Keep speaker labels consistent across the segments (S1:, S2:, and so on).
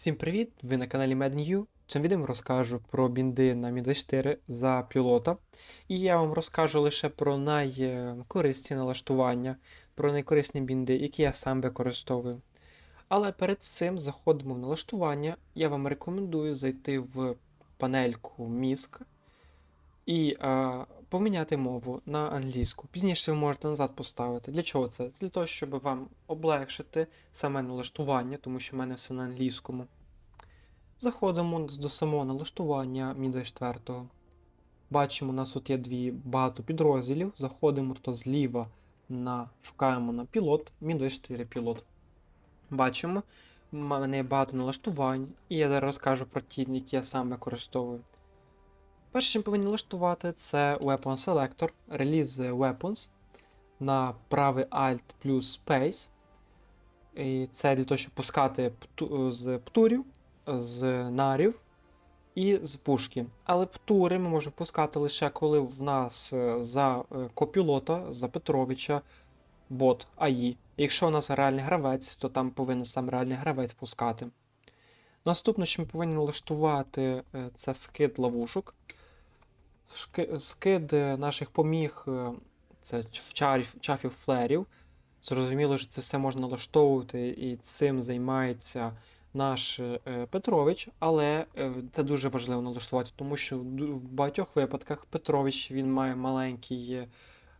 S1: Всім привіт! Ви на каналі MedNew. В цьому відео розкажу про бінди на Mi 24 за пілота. І я вам розкажу лише про найкорисні налаштування, про найкорисні бінди, які я сам використовую. Але перед цим заходимо в налаштування. Я вам рекомендую зайти в панельку мізк і е, поміняти мову на англійську. Пізніше ви можете назад поставити. Для чого це? Для того, щоб вам облегшити саме налаштування, тому що в мене все на англійському. Заходимо до самого налаштування Mi 24. Бачимо, у нас тут є дві багато підрозділів. Заходимо тут зліва на шукаємо на пілот, Mi 24 пілот. Бачимо, в мене є багато налаштувань, і я зараз розкажу про ті, які я сам використовую. Перше, ми повинні налаштувати, це Weapon Selector, Release Weapons на правий Alt плюс Space. І це для того, щоб пускати з птурів, з нарів і з пушки. Але птури ми можемо пускати лише коли в нас е, за е, копілота, за Петровича бот АІ. Якщо у нас реальний гравець, то там повинен сам реальний гравець пускати. Наступне, що ми повинні налаштувати, е, це скид ловушок. Скид е, наших поміг е, це в чафів флерів. Зрозуміло, що це все можна налаштовувати, і цим займається наш е, Петрович, але це дуже важливо налаштувати, тому що в багатьох випадках Петрович він має маленький, е,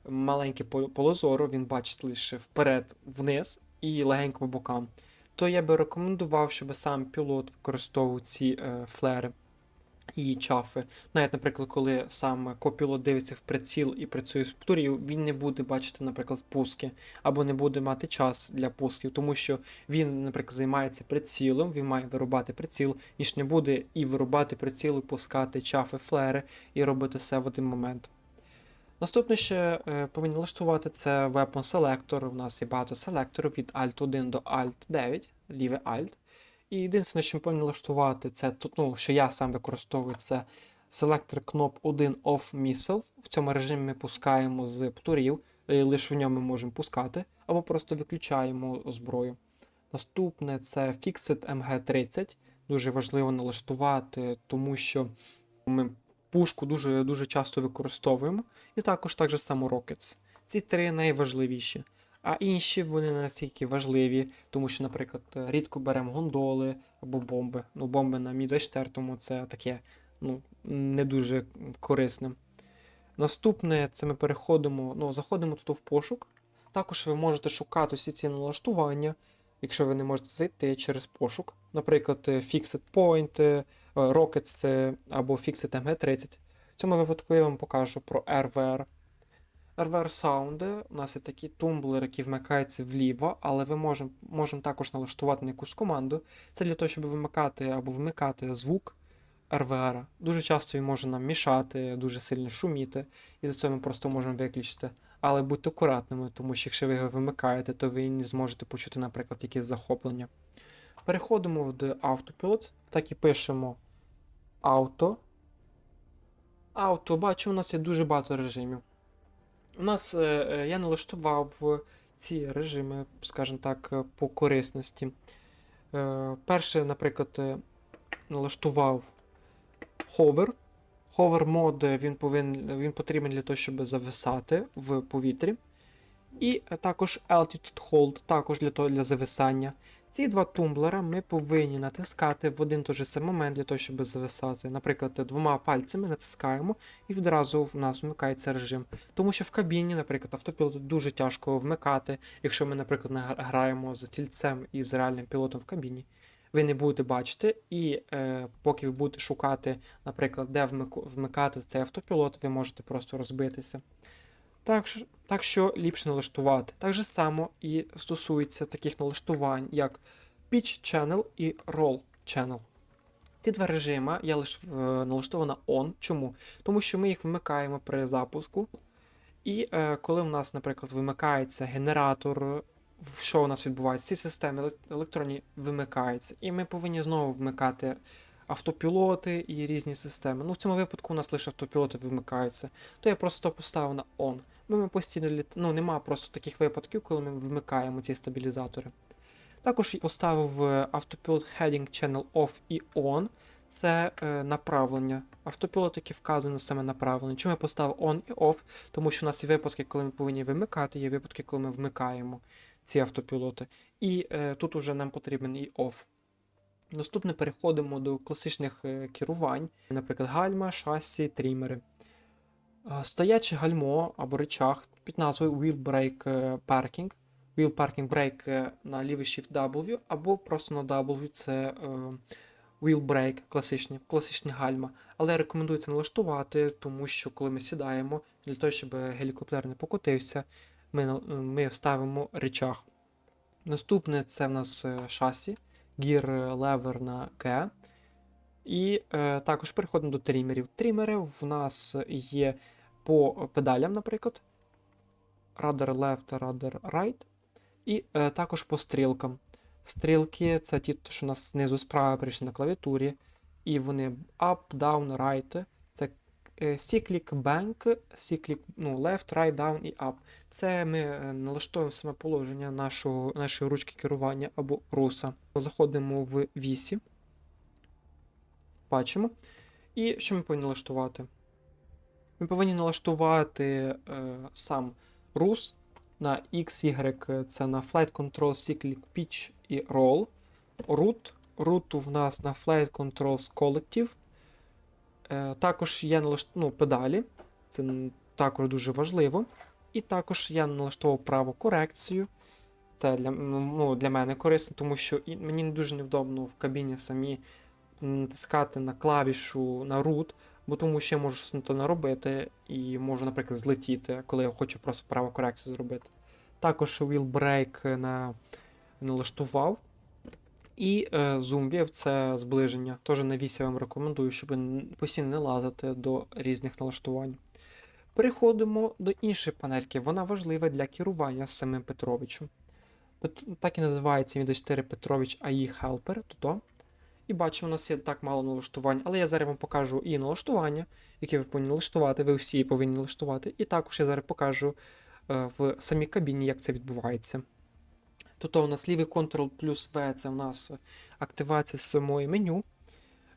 S1: маленький поле він бачить лише вперед, вниз і легенько по бокам. То я би рекомендував, щоб сам пілот використовував ці флери і чафи. Навіть, наприклад, коли сам копілот дивиться в приціл і працює з птурів, він не буде бачити, наприклад, пуски, або не буде мати час для пусків, тому що він, наприклад, займається прицілом, він має вирубати приціл, і ж не буде і вирубати приціл, і пускати чафи, флери і робити все в один момент. Наступне ще е, повинні налаштувати це Weapon Selector. У нас є багато селекторів від Alt 1 до Alt 9, ліве Alt. І єдине, що ми повинні налаштувати, це ну, що я сам використовую, це селектор кноп 1 Off Missile. В цьому режимі ми пускаємо з птурів, е, лише в ньому ми можемо пускати, або просто виключаємо зброю. Наступне це Fixed MG30. Дуже важливо налаштувати, тому що ми пушку дуже, дуже часто використовуємо. І також так же само Rockets. Ці три найважливіші. А інші вони настільки важливі, тому що, наприклад, рідко беремо гондоли або бомби. Ну, бомби на Мі 24 тому це таке ну, не дуже корисне. Наступне це ми переходимо, ну, заходимо тут в пошук. Також ви можете шукати всі ці налаштування, якщо ви не можете зайти через пошук. Наприклад, Fixed Point, е, Rockets е, або Fixed MG30. В цьому випадку я вам покажу про RVR. Sound у нас є такий тумблер, який вмикається вліво, але ви можемо можемо також налаштувати на якусь команду. Це для того, щоб вимикати або вмикати звук RVR. Дуже часто він може нам мішати, дуже сильно шуміти, і за це ми просто можемо виключити. Але будьте акуратними, тому що якщо ви його вимикаєте, то ви не зможете почути, наприклад, якесь захоплення. Переходимо в The Autopilot, так і пишемо Auto. Auto, бачимо, у нас є дуже багато режимів. У нас е, е, я налаштував ці режими, скажімо так, е, по корисності. Перше, наприклад, налаштував hover. Hover мод він, він потрібен для того, щоб зависати в повітрі. І також Altitude Hold, також для того для зависання. Ці два тумблера ми повинні натискати в один той же самий момент для того, щоб зависати. Наприклад, двома пальцями натискаємо і відразу в нас вмикається режим. Тому що в кабіні, наприклад, автопілот дуже тяжко вмикати, якщо ми, наприклад, граємо за стільцем і з реальним пілотом в кабіні. Ви не будете бачити, і е, поки ви будете шукати, наприклад, де вмикати цей автопілот, ви можете просто розбитися. Так, так що ліпше налаштувати. Так же само і стосується таких налаштувань, як Pitch Channel і Roll Channel. Ці два режими я лише налаштована on. Чому? Тому що ми їх вмикаємо при запуску. І е, коли у нас, наприклад, вимикається генератор, що у нас відбувається, ці системи електронні вимикаються, і ми повинні знову вмикати автопілоти і різні системи. Ну, в цьому випадку у нас лише автопілоти вимикаються, то я просто поставив на on. Ми постійно літ... ну, нема просто таких випадків, коли ми вимикаємо ці стабілізатори. Також поставив е, автопілот Heading Channel Off і On. Це е, направлення. Автопілот, який вказує на саме направлення. Чому я поставив On і Off? Тому що в нас є випадки, коли ми повинні вимикати, є випадки, коли ми вмикаємо ці автопілоти. І е, тут уже нам потрібен і Off. Наступне переходимо до класичних е, керувань, наприклад, гальма, шасі, трімери. Е, Стояче гальмо або речах під назвою Wheel Brake е, Parking. Wheel Parking Brake на лівий Shift W, або просто на W це Wheel Brake, класичні, класичні гальма. Але рекомендується налаштувати, тому що коли ми сідаємо, для того, щоб гелікоптер не покотився, ми, ми ставимо речах. Наступне це в нас шасі, е, левер на Г. І е, також переходимо до трімерів. Трімери в нас є по педалям, наприклад. Rudder left, rudder right. І е, також по стрілкам. Стрілки це ті, що у нас знизу справа прийшли на клавіатурі. І вони up, down, right. Це cyclic bank, cyclic, ну, left, right, down і up. Це ми е, налаштовуємо саме положення нашого, нашої ручки керування або руса. Заходимо в вісі. Бачимо. І що ми повинні налаштувати? Ми повинні налаштувати е, сам рус на X, Y, це на Flight Control Cyclic Pitch і Roll. Root. Root в нас на Flight Controls Collective. Е, також є налашт... ну, педалі. Це також дуже важливо. І також я налаштував праву корекцію. Це для, ну, для мене корисно, тому що мені не дуже невдобно в кабіні самі натискати на клавішу на root, бо тому що я можу то наробити і можу, наприклад, злетіти, коли я хочу просто праву корекцію зробити. Також wheel break на налаштував. І е, Zoom це зближення. Теж на вісі вам рекомендую, щоб постійно не лазити до різних налаштувань. Переходимо до іншої панельки. Вона важлива для керування самим Петровичем. Пет- Так і називається він 4 Петрович AI Helper. Тут. І бачимо, у нас є так мало налаштувань, але я зараз вам покажу і налаштування, які ви повинні налаштувати, ви всі повинні налаштувати. І також я зараз покажу е, в самій кабіні, як це відбувається. Тут у нас лівий Ctrl плюс V це у нас активація самої меню.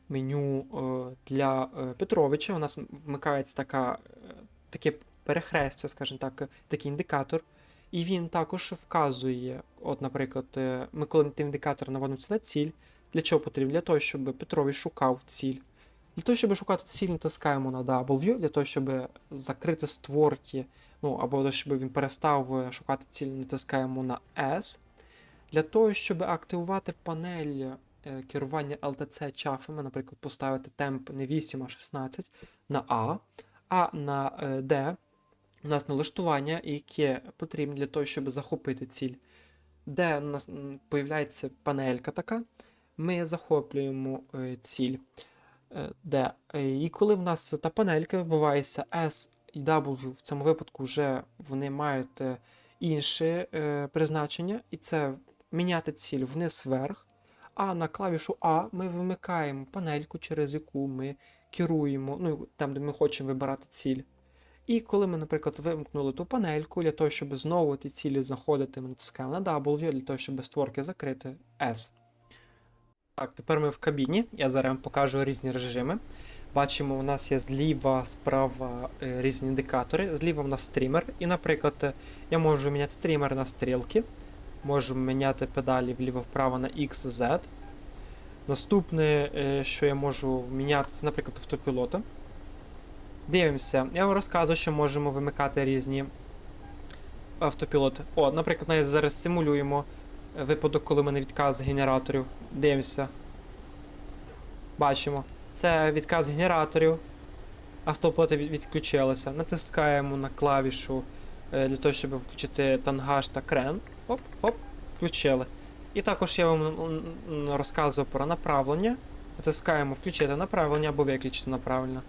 S1: Меню е, для е, Петровича. У нас вмикається така, е, таке перехрестя, скажімо так, е, такий індикатор. І він також вказує, от, наприклад, е, ми коли індикатор наводимося на ціль, для чого потрібно? Для того, щоб Петрович шукав ціль. Для того, щоб шукати ціль, натискаємо на W, для того, щоб закрити створки, ну або щоб він перестав е, шукати ціль, натискаємо на S. Для того, щоб активувати панель е, керування LTC чафами, наприклад, поставити темп не 8, а 16 на А, а на е, D у нас налаштування, яке потрібно для того, щоб захопити ціль. Де у нас м, появляється панелька така, ми захоплюємо е, ціль. Де. І коли в нас та панелька вибивається S і W, в цьому випадку вже вони мають інше призначення, і це міняти ціль вниз-вверх. А на клавішу А ми вимикаємо панельку, через яку ми керуємо, ну, там, де ми хочемо вибирати ціль. І коли ми, наприклад, вимкнули ту панельку, для того, щоб знову ті цілі знаходити, ми натискаємо на W, для того, щоб створки закрити S. Так, тепер ми в кабіні. Я зараз вам покажу різні режими. Бачимо, у нас є зліва, справа е, різні індикатори. Зліва у нас стрімер. І, наприклад, е, я можу міняти стрімер на стрілки. Можу міняти педалі вліво-вправо на X, Z. Наступне, е, що я можу міняти, це, наприклад, автопілота. Дивимося. Я вам розказую, що можемо вимикати різні автопілоти. О, наприклад, навіть зараз симулюємо випадок, коли в мене відказ генераторів. Дивимося. Бачимо. Це відказ генераторів. Автопілоти відключилися. Натискаємо на клавішу е, для того, щоб включити тангаж та крен. Оп, оп, включили. І також я вам розказував про направлення. Натискаємо включити направлення або виключити направлення.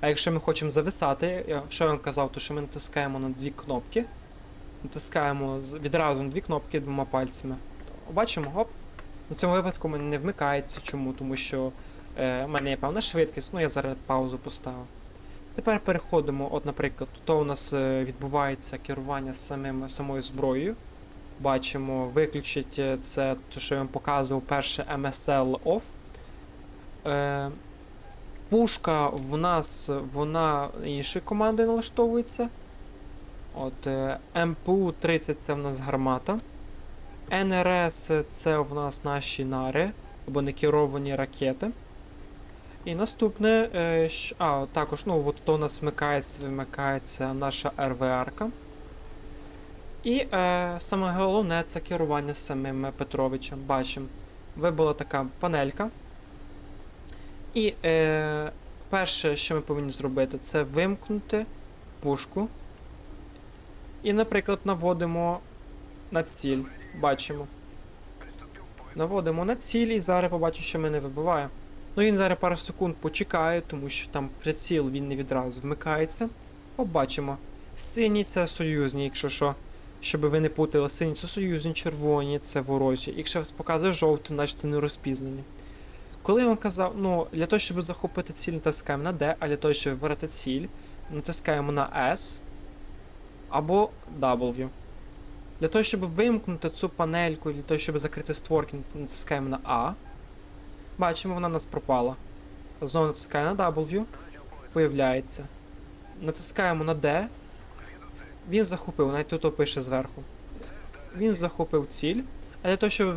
S1: А якщо ми хочемо зависати, що я вам казав, то що ми натискаємо на дві кнопки. Натискаємо відразу на дві кнопки двома пальцями. Бачимо, оп. На цьому випадку мене не вмикається. Чому? Тому що е, в мене є певна швидкість, ну я зараз паузу поставив. Тепер переходимо, от, наприклад, тут у нас е, відбувається керування самим, самою зброєю. Бачимо, виключить е, це, те, що я вам показував, перше MSL off. Е, пушка в нас вона іншої команди налаштовується. От, е, МПУ 30 це в нас гармата. НРС це в нас наші нари або некеровані ракети. І наступне, е, а, також, ну, от то у нас вмикається, вимикається наша РВР-ка. І е, саме головне це керування самим Петровичем. Бачимо, вибула така панелька. І е, перше, що ми повинні зробити, це вимкнути пушку. І, наприклад, наводимо на ціль. Бачимо. Наводимо на ціль і зараз побачимо, що мене вибиває. Ну він зараз пару секунд почекає, тому що там приціл він не відразу вмикається. Побачимо. Сині це союзні, якщо що. Щоб ви не путали, сині це союзні, червоні це ворожі. Якщо вас показує жовтим, значить це не розпізнані. Коли вам казав, ну, для того, щоб захопити ціль, натискаємо на D, а для того, щоб вибрати ціль, натискаємо на S або W. Для того, щоб вимкнути цю панельку, для того, щоб закрити створки, натискаємо на A. Бачимо, вона у нас пропала. Знову натискаємо на W. Появляється. Натискаємо на D. Він захопив, навіть тут пише зверху. Він захопив ціль. А для того, щоб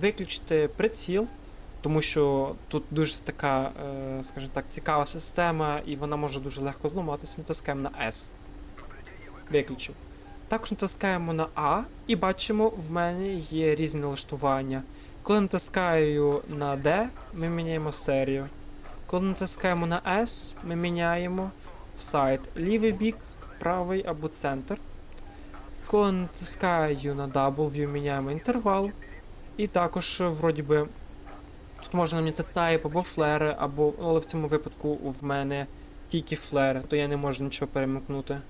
S1: виключити приціл, тому що тут дуже така, е, скажімо так, цікава система, і вона може дуже легко зламатися, натискаємо на S. Виключив. Також натискаємо на А і бачимо, в мене є різні налаштування. Коли натискаю на D, ми міняємо серію. Коли натискаємо на S, ми міняємо сайт. Лівий бік, правий або центр. Коли натискаю на W, міняємо інтервал. І також, е, вроді би, тут можна міняти type або флери, або, але в цьому випадку в мене тільки флери, то я не можу нічого перемикнути.